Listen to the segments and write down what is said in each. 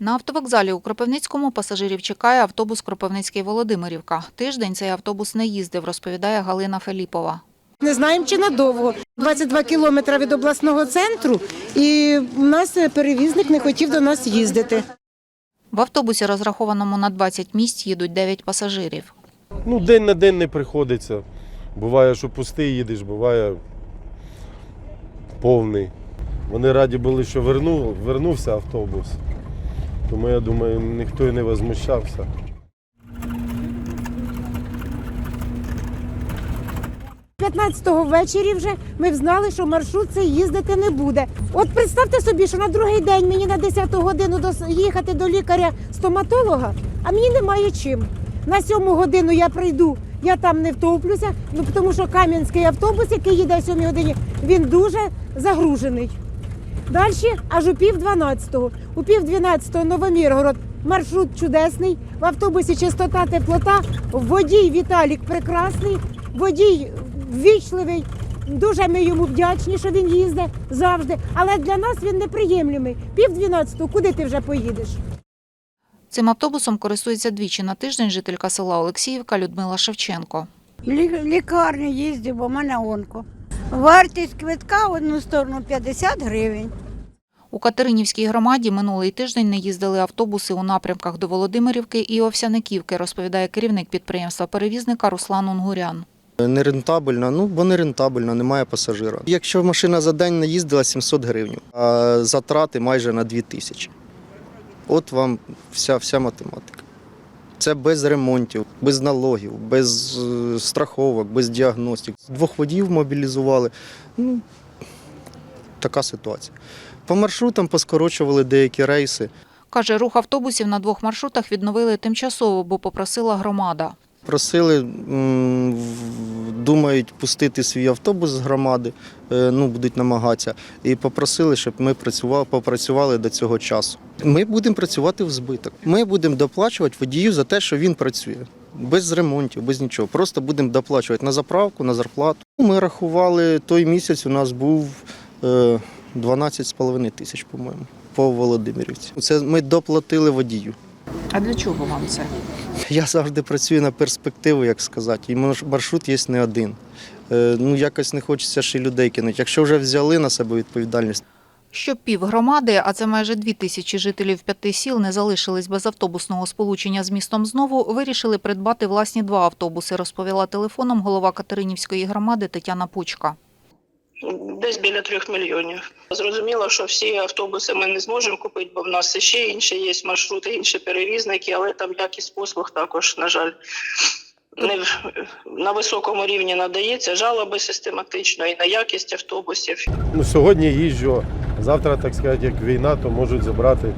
На автовокзалі у Кропивницькому пасажирів чекає автобус Кропивницький Володимирівка. Тиждень цей автобус не їздив, розповідає Галина Феліпова. Не знаємо, чи надовго. 22 кілометри від обласного центру, і в нас перевізник не хотів до нас їздити. В автобусі, розрахованому на 20 місць, їдуть 9 пасажирів. Ну, день на день не приходиться. Буває, що пустий їдеш, буває повний. Вони раді були, що вернув, вернувся автобус. Тому я думаю, ніхто і не возмущався. – 15-го ввечері вже ми знали, що маршрут цей їздити не буде. От представте собі, що на другий день мені на 10-ту годину їхати до лікаря-стоматолога, а мені немає чим. На 7 годину я прийду, я там не втоплюся, ну тому що Кам'янський автобус, який їде о 7 годині, він дуже загружений. Далі аж у пів 12-го. У пів 12-го Новоміргород. Маршрут чудесний. В автобусі чистота, теплота. Водій Віталік прекрасний. Водій ввічливий. Дуже ми йому вдячні, що він їздить завжди. Але для нас він неприємлемий. Пів 12-го, куди ти вже поїдеш? Цим автобусом користується двічі на тиждень жителька села Олексіївка Людмила Шевченко. Лі- лікарню їздив, бо в мене онко. Вартість квитка в одну сторону 50 гривень. У Катеринівській громаді минулий тиждень не їздили автобуси у напрямках до Володимирівки і Овсяниківки, розповідає керівник підприємства-перевізника Руслан Унгурян. Нерентабельна, ну бо нерентабельна, немає пасажира. Якщо машина за день наїздила 700 гривень, а затрати майже на 2 тисячі. От вам вся, вся математика. Це без ремонтів, без налогів, без е, страховок, без діагностик. Двох водіїв мобілізували. Ну, така ситуація. По маршрутам поскорочували деякі рейси. Каже, рух автобусів на двох маршрутах відновили тимчасово, бо попросила громада. Просили, думають пустити свій автобус з громади, е, ну будуть намагатися, і попросили, щоб ми працювали, попрацювали до цього часу. Ми будемо працювати в збиток. Ми будемо доплачувати водію за те, що він працює. Без ремонтів, без нічого. Просто будемо доплачувати на заправку, на зарплату. Ми рахували той місяць. У нас був е, 12,5 тисяч, по-моєму, по Володимирівці. Це ми доплатили водію. А для чого вам це? Я завжди працюю на перспективу, як сказати. І маршрут є не один. Е, Ну, якось не хочеться ще й людей кинути. Якщо вже взяли на себе відповідальність, Щоб пів громади, а це майже дві тисячі жителів п'яти сіл, не залишились без автобусного сполучення з містом знову, вирішили придбати власні два автобуси, розповіла телефоном голова Катеринівської громади Тетяна Пучка. Десь біля трьох мільйонів. Зрозуміло, що всі автобуси ми не зможемо купити, бо в нас ще інші є маршрути, інші перевізники, але там якість послуг також, на жаль, не в- на високому рівні надається. Жалоби систематично і на якість автобусів, Ну, сьогодні їжджу, завтра, так сказати, як війна, то можуть забрати.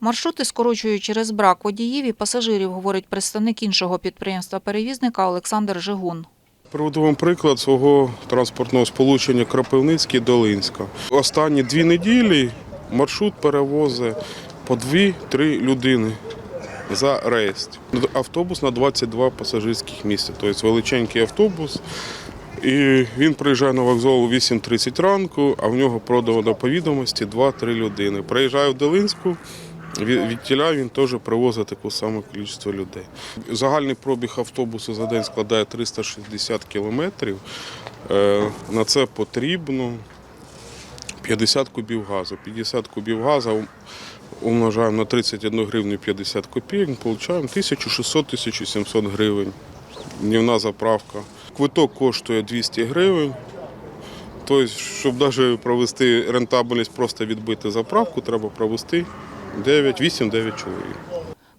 Маршрути скорочують через брак водіїв і пасажирів, говорить представник іншого підприємства-перевізника Олександр Жигун. Приведу вам приклад свого транспортного сполучення Кропивницький Долинська. Останні дві неділі маршрут перевозить по дві-три людини за рейс. Автобус на 22 пасажирських місця. Тобто величенький автобус. І він приїжджає на вокзал о 8.30 ранку, а в нього продано по відомості 2-3 людини. Приїжджає в Долинську, від тіля він теж привозить таку саму кількість людей. Загальний пробіг автобусу за день складає 360 кілометрів. Е, На це потрібно 50 кубів газу. 50 кубів газу умножаємо на 31 гривню 50 копійок, отримуємо 1600-1700 гривень. Днівна заправка. Квиток коштує 200 гривень. Тобто, щоб навіть провести рентабельність, просто відбити заправку, треба провести 9, 8-9 чоловік.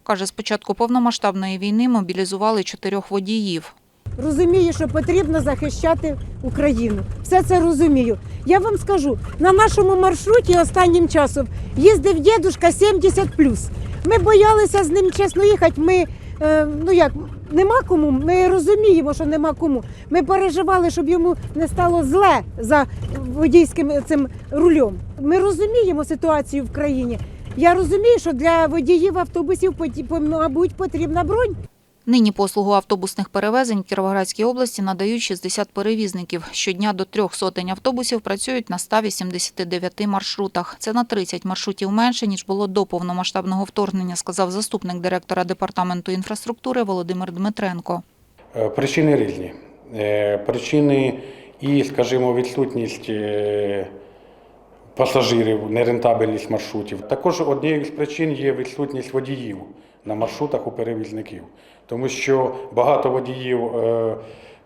Каже, з початку повномасштабної війни мобілізували чотирьох водіїв. Розумію, що потрібно захищати Україну. Все це розумію. Я вам скажу, на нашому маршруті останнім часом їздив дідушка 70 Ми боялися з ним чесно їхати. Ми е, ну як нема кому. Ми розуміємо, що нема кому. Ми переживали, щоб йому не стало зле за водійським цим рулем. Ми розуміємо ситуацію в країні. Я розумію, що для водіїв автобусів мабуть потрібна бронь. Нині послугу автобусних перевезень в Кіровоградській області надають 60 перевізників. Щодня до трьох сотень автобусів працюють на 189 маршрутах. Це на 30 маршрутів менше, ніж було до повномасштабного вторгнення, сказав заступник директора департаменту інфраструктури Володимир Дмитренко. Е, Причини різні. Е, Причини і, скажімо, відсутність е, пасажирів, нерентабельність маршрутів. Також однією з причин є відсутність водіїв на маршрутах у перевізників, тому що багато водіїв е,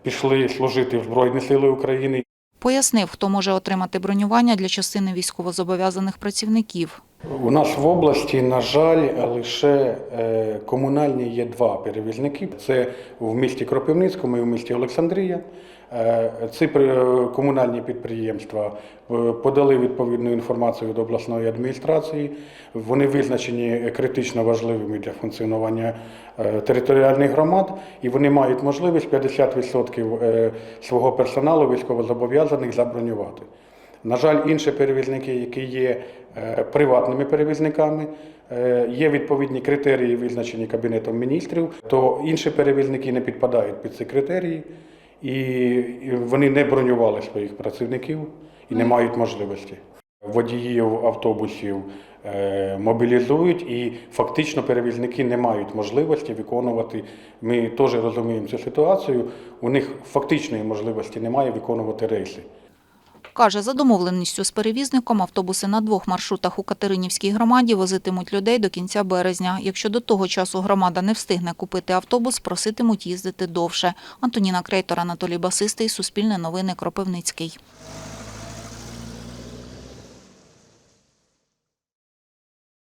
пішли служити в Збройні Сили України Пояснив, хто може отримати бронювання для частини військовозобов'язаних працівників. У нас в області, на жаль, лише е, комунальні є два перевізники. Це в місті Кропивницькому і в місті Олександрія. Е, Ці при- комунальні підприємства е, подали відповідну інформацію до обласної адміністрації. Вони визначені критично важливими для функціонування е, територіальних громад, і вони мають можливість 50% е, свого персоналу військовозобов'язаних забронювати. На жаль, інші перевізники, які є е, приватними перевізниками, е, є відповідні критерії, визначені Кабінетом міністрів, то інші перевізники не підпадають під ці критерії, і вони не бронювали своїх працівників і не мають можливості. Водіїв автобусів е, мобілізують, і фактично перевізники не мають можливості виконувати. Ми теж розуміємо цю ситуацію. У них фактичної можливості немає виконувати рейси. Каже, за домовленістю з перевізником автобуси на двох маршрутах у Катеринівській громаді возитимуть людей до кінця березня. Якщо до того часу громада не встигне купити автобус, проситимуть їздити довше. Антоніна Крейтор, Анатолій Басистий, Суспільне новини, Кропивницький.